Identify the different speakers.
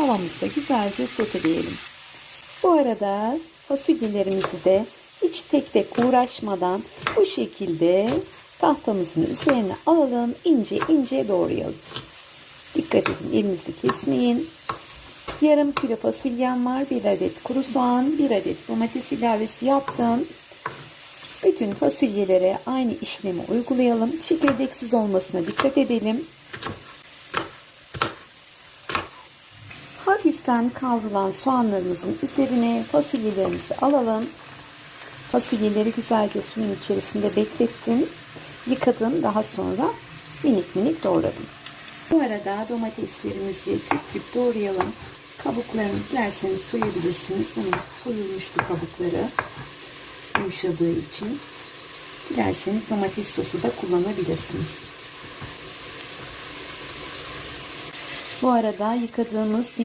Speaker 1: tavamızda güzelce soteleyelim. Bu arada fasulyelerimizi de hiç tek tek uğraşmadan bu şekilde tahtamızın üzerine alalım. ince ince doğrayalım. Dikkat edin elinizi kesmeyin. Yarım kilo fasulyem var. Bir adet kuru soğan, bir adet domates ilavesi yaptım. Bütün fasulyelere aynı işlemi uygulayalım. Çekirdeksiz olmasına dikkat edelim. Hafiften kavrulan soğanlarımızın üzerine fasulyelerimizi alalım. Fasulyeleri güzelce suyun içerisinde beklettim. Yıkadım. Daha sonra minik minik doğradım. Bu arada domateslerimizi küp küp doğrayalım. Kabuklarını dilerseniz soyabilirsiniz. Bunun soyulmuştu kabukları. Yumuşadığı için. Dilerseniz domates sosu da kullanabilirsiniz. Bu arada yıkadığımız